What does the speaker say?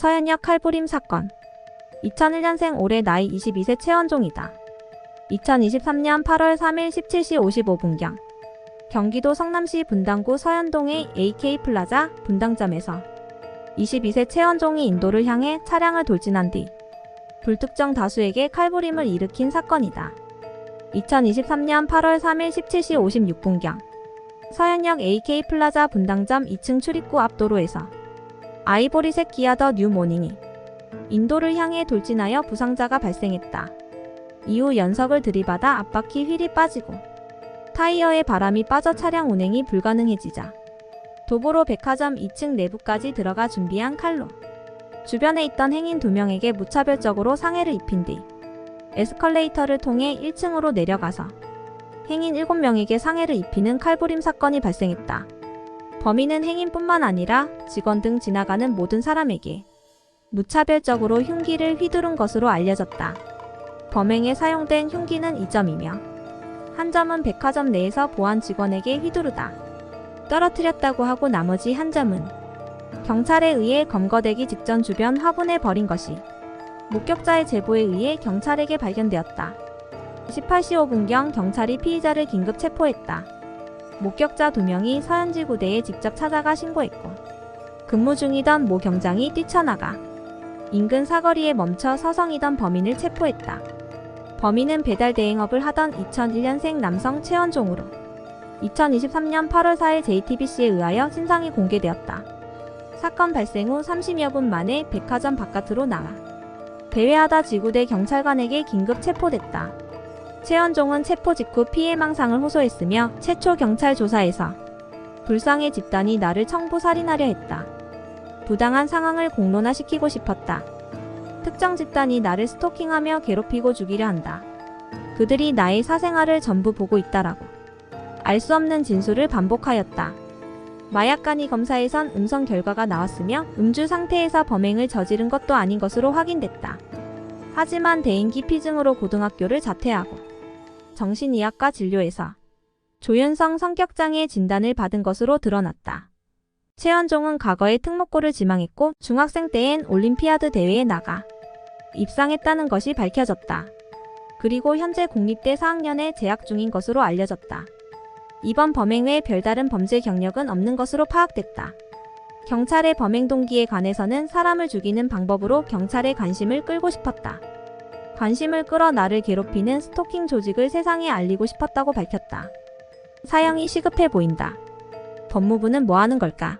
서현역 칼부림 사건 2001년생 올해 나이 22세 최원종이다. 2023년 8월 3일 17시 55분경 경기도 성남시 분당구 서현동의 AK 플라자 분당점에서 22세 최원종이 인도를 향해 차량을 돌진한 뒤 불특정 다수에게 칼부림을 일으킨 사건이다. 2023년 8월 3일 17시 56분경 서현역 AK 플라자 분당점 2층 출입구 앞 도로에서 아이보리색 기아 더 뉴모닝이 인도를 향해 돌진하여 부상자가 발생했다. 이후 연석을 들이받아 앞바퀴 휠이 빠지고 타이어에 바람이 빠져 차량 운행이 불가능해지자 도보로 백화점 2층 내부까지 들어가 준비한 칼로 주변에 있던 행인 2명에게 무차별적으로 상해를 입힌 뒤 에스컬레이터를 통해 1층으로 내려가서 행인 7명에게 상해를 입히는 칼부림 사건이 발생했다. 범인은 행인뿐만 아니라 직원 등 지나가는 모든 사람에게 무차별적으로 흉기를 휘두른 것으로 알려졌다. 범행에 사용된 흉기는 2점이며 한 점은 백화점 내에서 보안 직원에게 휘두르다 떨어뜨렸다고 하고 나머지 한 점은 경찰에 의해 검거되기 직전 주변 화분에 버린 것이 목격자의 제보에 의해 경찰에게 발견되었다. 18시 5분경 경찰이 피의자를 긴급 체포했다. 목격자 두 명이 서현지구대에 직접 찾아가 신고했고 근무 중이던 모 경장이 뛰쳐나가 인근 사거리에 멈춰 서성이던 범인을 체포했다. 범인은 배달 대행업을 하던 2001년생 남성 최원종으로 2023년 8월 4일 JTBC에 의하여 신상이 공개되었다. 사건 발생 후 30여 분 만에 백화점 바깥으로 나와 배회하다 지구대 경찰관에게 긴급 체포됐다. 최원종은 체포 직후 피해망상을 호소했으며 최초 경찰 조사에서 불쌍의 집단이 나를 청부 살인하려 했다. 부당한 상황을 공론화시키고 싶었다. 특정 집단이 나를 스토킹하며 괴롭히고 죽이려 한다. 그들이 나의 사생활을 전부 보고 있다라고. 알 수 없는 진술을 반복하였다. 마약간이 검사에선 음성 결과가 나왔으며 음주 상태에서 범행을 저지른 것도 아닌 것으로 확인됐다. 하지만 대인기 피증으로 고등학교를 자퇴하고 정신의학과 진료에서 조현성 성격장애 진단을 받은 것으로 드러났다. 최현종은 과거에 특목고를 지망했고 중학생 때엔 올림피아드 대회에 나가 입상했다는 것이 밝혀졌다. 그리고 현재 국립대 4학년에 재학 중인 것으로 알려졌다. 이번 범행 외 별다른 범죄 경력은 없는 것으로 파악됐다. 경찰의 범행 동기에 관해서는 사람을 죽이는 방법으로 경찰의 관심을 끌고 싶었다. 관심을 끌어 나를 괴롭히는 스토킹 조직을 세상에 알리고 싶었다고 밝혔다. 사형이 시급해 보인다. 법무부는 뭐 하는 걸까?